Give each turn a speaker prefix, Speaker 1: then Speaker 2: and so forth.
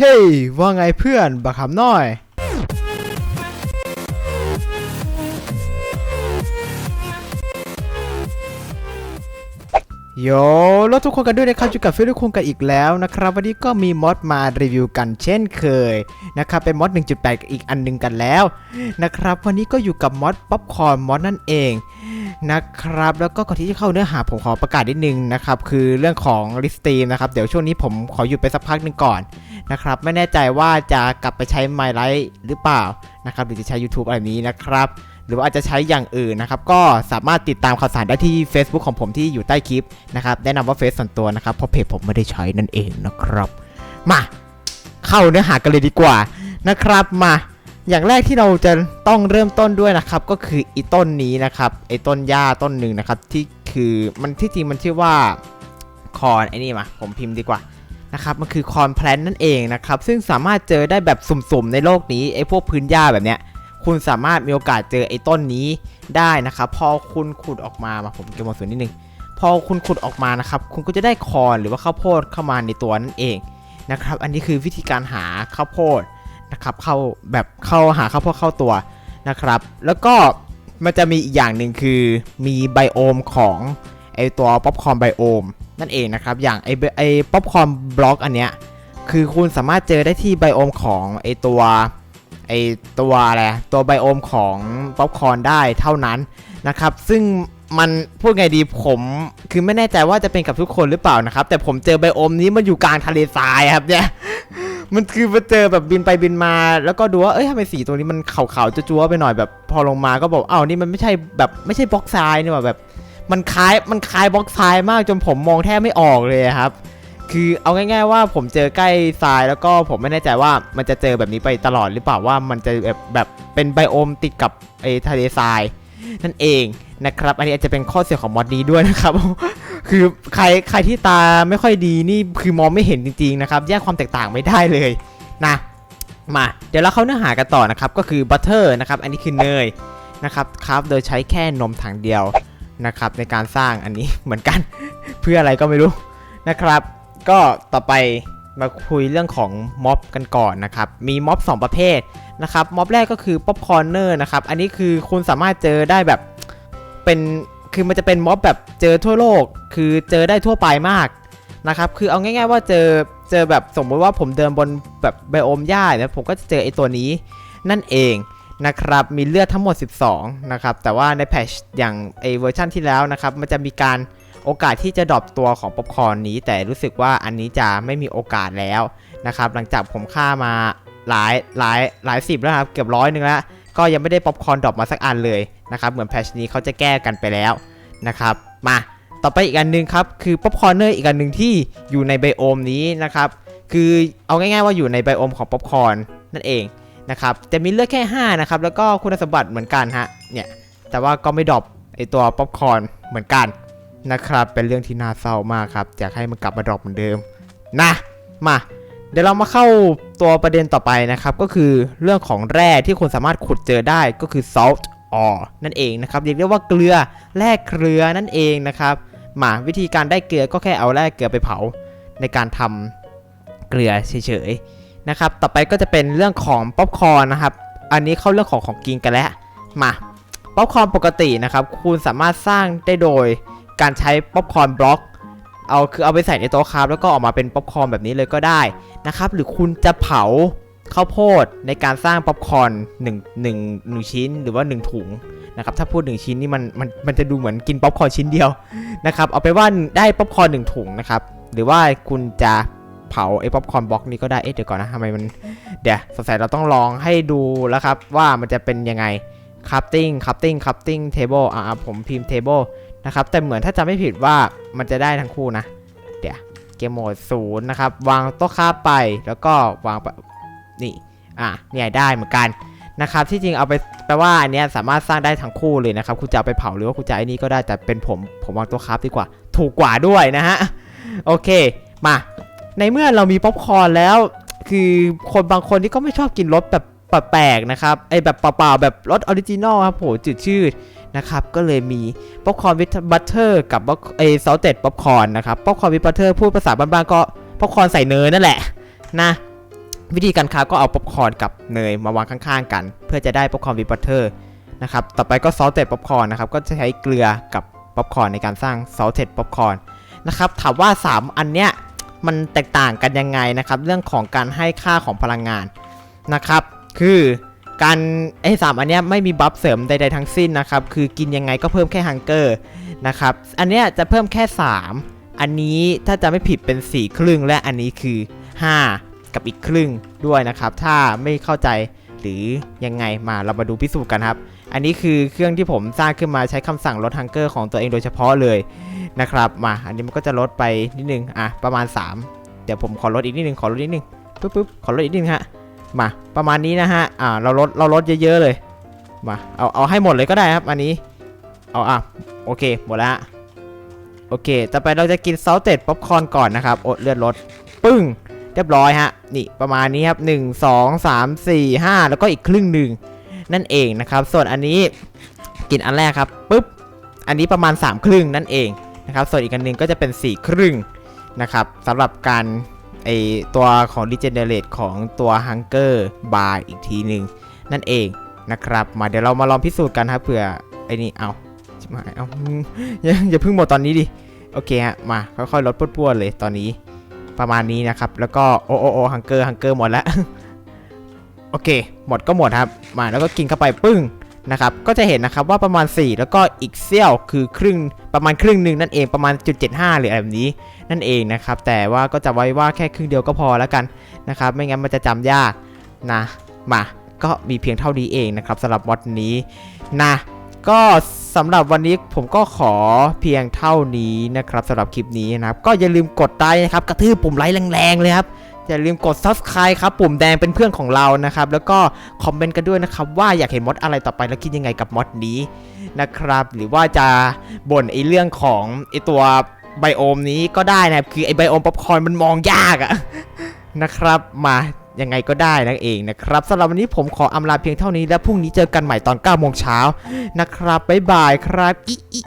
Speaker 1: เฮ้ยว่าไงเพื่อน บักคำน้อยโยแล้วทุกคนกันด้วยนะครับอยู่กับฟิลิปคุงกันอีกแล้วนะครับ วันนี้ก็มีมอดมารีวิวกันเช่นเคยนะครับเป็นมอด1.8 อีกอันหนึงกันแล้วนะครับ วันนี้ก็อยู่กับมอดป๊อปคอร์นมอดนั่นเองนะครับ แล้วก็ก่อนที่จะเข้าเนื้อหาผมขอประกาศนิดนึงนะครับ คือเรื่องของลิสตีมนะครับ เดี๋ยวช่วงนี้ผมขอหยุดไปสักพักหนึ่งก่อน นะครับ ไม่แน่ใจว่าจะกลับไปใช้ My l i ์หรือเปล่านะครับหรือจะใช้ YouTube อะไรนี้นะครับ หรือว่าอาจจะใช้อย่างอื่นนะครับ ก็สามารถติดตามข่าวสารได้ที่ Facebook ของผมที่อยู่ใต้คลิปนะครับแนะนำว่าเฟซส่วนตัวนะครับเพราะเพจผมไม่ได้ใช้นั่นเองนะครับ มาเข้าเนื้อหากันเลยดีกว่านะครับมาอย่างแรกที่เราจะต้องเริ่มต้นด้วยนะครับ ก็คืออีต้นนี้นะครับไอ้ต้นหญ้าต้นหนึ่งนะครับที่คือมันที่จริงมันชื่อว่าคอนไอ้นี่มาผมพิมพ์ดีกว่า นะครับมันคือคอนแพลนนั่นเองนะครับซึ่งสามารถเจอได้แบบสุ่มๆในโลกนี้ไอ้พวกพื้นหญ้าแบบเนี้ยคุณสามารถมีโอกาสเจอไอ้ต้นนี้ได้นะครับพอคุณขุดออกมามาผมเก็บมดส่วนนิดนึงพอคุณขุดออกมานะครับคุณก็จะได้คอนหรือว่าข้าวโพดเข้ามาในตัวนั่นเองนะครับอันนี้คือวิธีการหาข้าวโพดนะครับเข้าแบบเข้าหาข้าวโพดเข้าตัวนะครับแล้วก็มันจะมีอีกอย่างหนึ่งคือมีไบโอมของไอตัวป๊อปคอร์นไบโอม นั่นเองนะครับ อย่างไอไอป๊อปคอร์นบล็อกอันเนี้ยคือคุณสามารถเจอได้ที่ไบโอมของไอตัวไอตัวอะไรตัวไบโอมของป๊อปคอร์นได้เท่านั้นนะครับ ซึ่งมันพูดไงดีผมคือไม่แน่ใจว่าจะเป็นกับทุกคนหรือเปล่านะครับ แต่ผมเจอไบโอมนี้มันอยู่กลางทะเลทรายครับเนี่ยมันคือมาเจอแบบบินไปบินมา แล้วก็ดูว่าเอ้ยทำไมสีตัวนี้มันขาวๆจั๊วๆไปหน่อยแบบ พอลงมาก็บอกอ้าวนี่มันไม่ใช่แบบไม่ใช่บล็อกทรายนี่หว่าแบบ มันคล้ายมันคล้ายบล็อกทรายมากจนผมมองแทบไม่ออกเลยครับ คือเอาง่าย ๆ ว่าผมเจอใกล้ทรายแล้วก็ผมไม่แน่ใจว่ามันจะเจอแบบนี้ไปตลอดหรือเปล่าว่ามันจะแบบแบบเป็นไบโอมติดกับไอ้ทะเลทรายนั่นเองนะครับ อันนี้อาจจะเป็นข้อเสียของมอดนี้ด้วยนะครับ คือใครใครที่ตาไม่ค่อยดีนี่คือมองไม่เห็นจริงๆนะครับ แยกความแตกต่างไม่ได้เลยนะมา เดี๋ยวเราเข้าเนื้อหากันต่อนะครับ ก็คือบัตเตอร์นะครับ อันนี้คือเนยนะครับครับ โดยใช้แค่นมถังเดียว นะครับในการสร้างอันนี้เหมือนกัน เพื่ออะไรก็ไม่รู้นะครับ ก็ต่อไปมาคุยเรื่องของม็อบกันก่อนนะครับ มีม็อบ 2 ประเภทนะครับม็อบแรกก็คือป๊อปคอร์เนอร์นะครับ อันนี้คือคุณสามารถเจอได้แบบเป็นคือมันจะเป็นม็อบแบบเจอทั่วโลก คือเจอได้ทั่วไปมากนะครับคือเอาง่าย ๆ ว่าเจอเจอแบบสมมติว่าผมเดินบนแบบไบโอมหญ้าเนี่ยผมก็จะเจอไอ้ตัวนี้นั่นเอง นะครับมีเลือดทั้งหมด 12 นะครับ แต่ว่าในแพชอย่างไอเวอร์ชั่นที่แล้วนะครับ มันจะมีการโอกาสที่จะดรอปตัวของป๊อปคอร์นนี้ แต่รู้สึกว่าอันนี้จะไม่มีโอกาสแล้วนะครับ หลังจากผมฆ่ามาหลายหลายหลายสิบแล้วครับ เกือบร้อยหนึ่งแล้ว ก็ยังไม่ได้ป๊อปคอร์นดรอปมาสักอันเลยนะครับ เหมือนแพชนี้เขาจะแก้กันไปแล้วนะครับ มาต่อไปอีกอันหนึงครับ คือป๊อปคอร์เนอร์อีกอันหนึ่งที่อยู่ในไบโอมนี้นะครับ คือเอาง่ายๆว่าอยู่ในไบโอมของป๊อปคอร์นนั่นเอง นะครับจะมีเลือดแค่ 5 นะครับ แล้วก็คุณสมบัติเหมือนกันฮะเนี่ยแต่ว่าก็ไม่ดรอปไอตัวป๊อปคอร์นเหมือนกันนะครับ เป็นเรื่องที่น่าเศร้ามากครับอยากให้มันกลับมาดรอปเหมือนเดิมนะมาเดี๋ยวเรามาเข้าตัวประเด็นต่อไปนะครับ ก็คือเรื่องของแร่ที่คุณสามารถขุดเจอได้ก็คือ salt ore นั่นเองนะครับเรียกได้ว่าเกลือแร่เกลือนั่นเองนะครับมาวิธีการได้เกลือก็แค่เอาแร่เกลือไปเผาในการทำเกลือเฉยๆ นะครับ ต่อไปก็จะเป็นเรื่องของป๊อปคอร์นนะครับ อันนี้เข้าเรื่องของของกินกันแล้วมาป๊อปคอร์นปกตินะครับ คุณสามารถสร้างได้โดยการใช้ป๊อปคอร์นบล็อก เอาคือเอาไปใส่ในโต๊ะครับแล้วก็ออกมาเป็นป๊อปคอร์นแบบนี้เลยก็ได้นะครับ หรือคุณจะเผาข้าวโพดในการสร้างป๊อปคอร์นหนึ่งหนึ่งหนึ่งชิ้นหรือว่า 1 ถุงนะครับ ถ้าพูด 1 ชิ้นนี่มันมันมันจะดูเหมือนกินป๊อปคอร์นชิ้นเดียวนะครับ เอาไปว่าได้ป๊อปคอร์นหนึ่งถุงนะครับ หรือว่าคุณจะ เผาไอ้ป๊อปคอร์นบล็อกนี้ก็ได้เอ๊ะเดี๋ยวก่อนนะทำไมมันเดี๋ยวสงสัยเราต้องลองให้ดูแล้วครับ ว่ามันจะเป็นยังไง crafting crafting crafting table อ่าผมพิมพ์ table นะครับแต่เหมือนถ้าจำไม่ผิดว่ามันจะได้ทั้งคู่นะ เดี๋ยวเกมโหมดศูนย์นะครับ วางโต๊ะค้าไปแล้วก็วางไปนี่อะเนี่ยได้เหมือนกันนะครับที่จริงเอาไปแปลว่าอันเนี้ยสามารถสร้างได้ทั้งคู่เลยนะครับคุณจะเอาไปเผาหรือว่าคุณจะไอ้นี่ก็ได้แต่เป็นผมผมวางโต๊ะค้าดีกว่า ถูกกว่าด้วยนะฮะ โอเค มา ในเมื่อเรามีป๊อปคอร์นแล้ว คือคนบางคนที่ก็ไม่ชอบกินรสแบบแปลกๆนะครับไอแบบเปล่าๆแบบรสออริจินอลครับโหจืดชืดนะครับก็เลยมีป๊อปคอร์นวิ h บัตเตอร์กับไอซอสเต็ดป๊อปคอร์นนะครับป๊อปคอร์นวิ h บัตเตอร์พูดภาษาบ้านๆก็ป๊อปคอร์นใส่เนยนั่นแหละนะวิธีการค้าก็เอาป๊อปคอร์นกับเนยมาวางข้างๆกัน เพื่อจะได้ป๊อปคอร์นวิปเปอร์เตอร์นะครับต่อไปก็ซอสเต็ดป๊อปคอร์นนะครับก็จะใช้เกลือกับป๊อปคอร์นในการสร้างซอสเต็ดป๊อปคอร์นนะครับถามว่า 3 อันเนี้ย มันแตกต่างกันยังไงนะครับ เรื่องของการให้ค่าของพลังงานนะครับ คือการไอ้สามอันเนี้ยไม่มีบัฟเสริมใดๆทั้งสิ้นนะครับ คือกินยังไงก็เพิ่มแค่ฮังเกอร์นะครับ อันเนี้ยจะเพิ่มแค่ 3 อันนี้ถ้าจะไม่ผิดเป็น4ครึ่งและอันนี้คือ 5 กับอีกครึ่งด้วยนะครับ ถ้าไม่เข้าใจหรือยังไงมาเรามาดูพิสูจน์กันครับ อันนี้คือเครื่องที่ผมสร้างขึ้นมาใช้คำสั่งลดฮังเกอร์ของตัวเองโดยเฉพาะเลยนะครับมาอันนี้มันก็จะลดไปนิดนึงอะประมาณ 3 เดี๋ยวผมขอลดอีกนิดนึงขอลดนิดนึงปุ๊บปุ๊บขอลดอีกนิดนึงฮะมาประมาณนี้นะฮะอ่าเราลดเราลดเยอะๆเลยมาเอาเอาให้หมดเลยก็ได้ครับอันนี้เอาอะโอเคหมดแล้วฮะโอเค ต่อไปเราจะกินซอสเต็ดป๊อปคอร์นก่อนนะครับอดเลือดลดปึ้งเรียบร้อยฮะนี่ประมาณนี้ครับ 1 2 3 4 5 แล้วก็อีกครึ่งหนึ่ง นั่นเองนะครับ ส่วนอันนี้กินอันแรกครับปุ๊บอันนี้ประมาณ3ครึ่งนั่นเองนะครับ ส่วนอีกอันหนึงก็จะเป็น4ครึ่งนะครับสำหรับการไอตัวของ Regenerate ของตัว Hunger Bar อีกทีหนึ่งนั่นเองนะครับ มาเดี๋ยวเรามาลองพิสูจน์กันครับเผื่อไอ้นี่เอาชิบหายเอาอย่าอย่าเพิ่งหมดตอนนี้ดิ โอเคฮะ มาค่อยๆลดป้วนๆเลยตอนนี้ประมาณนี้นะครับ แล้วก็โอโอโอฮังเกอร์ฮังเกอร์หมดแล้ว โอเค หมดก็หมดครับ มาแล้วก็กินเข้าไปปึ้งนะครับ ก็จะเห็นนะครับว่าประมาณ 4 แล้วก็อีกเซี่ยวคือครึ่งประมาณครึ่งหนึ่งนั่นเองประมาณจุด75หรืออะไรแบบนี้นั่นเองนะครับ แต่ว่าก็จะไว้ว่าแค่ครึ่งเดียวก็พอแล้วกันนะครับ ไม่งั้นมันจะจำยากนะมาก็มีเพียงเท่านี้เองนะครับสำหรับมอดนี้นะก็สำหรับวันนี้ผมก็ขอเพียงเท่านี้นะครับสำหรับคลิปนี้นะครับ ก็อย่าลืมกดไลค์นะครับ กระทืบปุ่มไลค์แรงๆเลยครับ อย่าลืมกด subscribe ครับ ปุ่มแดงเป็นเพื่อนของเรานะครับ แล้วก็คอมเมนต์กันด้วยนะครับ ว่าอยากเห็นมอดอะไรต่อไปแล้วคิดยังไงกับมอดนี้นะครับ หรือว่าจะบ่นไอ้เรื่องของไอ้ตัวไบโอมนี้ก็ได้นะครับ คือไอ้ไบโอมป๊อปคอร์นมันมองยากอะนะครับมายังไงก็ได้นั่นเองนะครับสำหรับวันนี้ผมขออำลาเพียงเท่านี้ และพรุ่งนี้เจอกันใหม่ตอน9โมงเช้านะครับบ๊ายบายครับอิอิ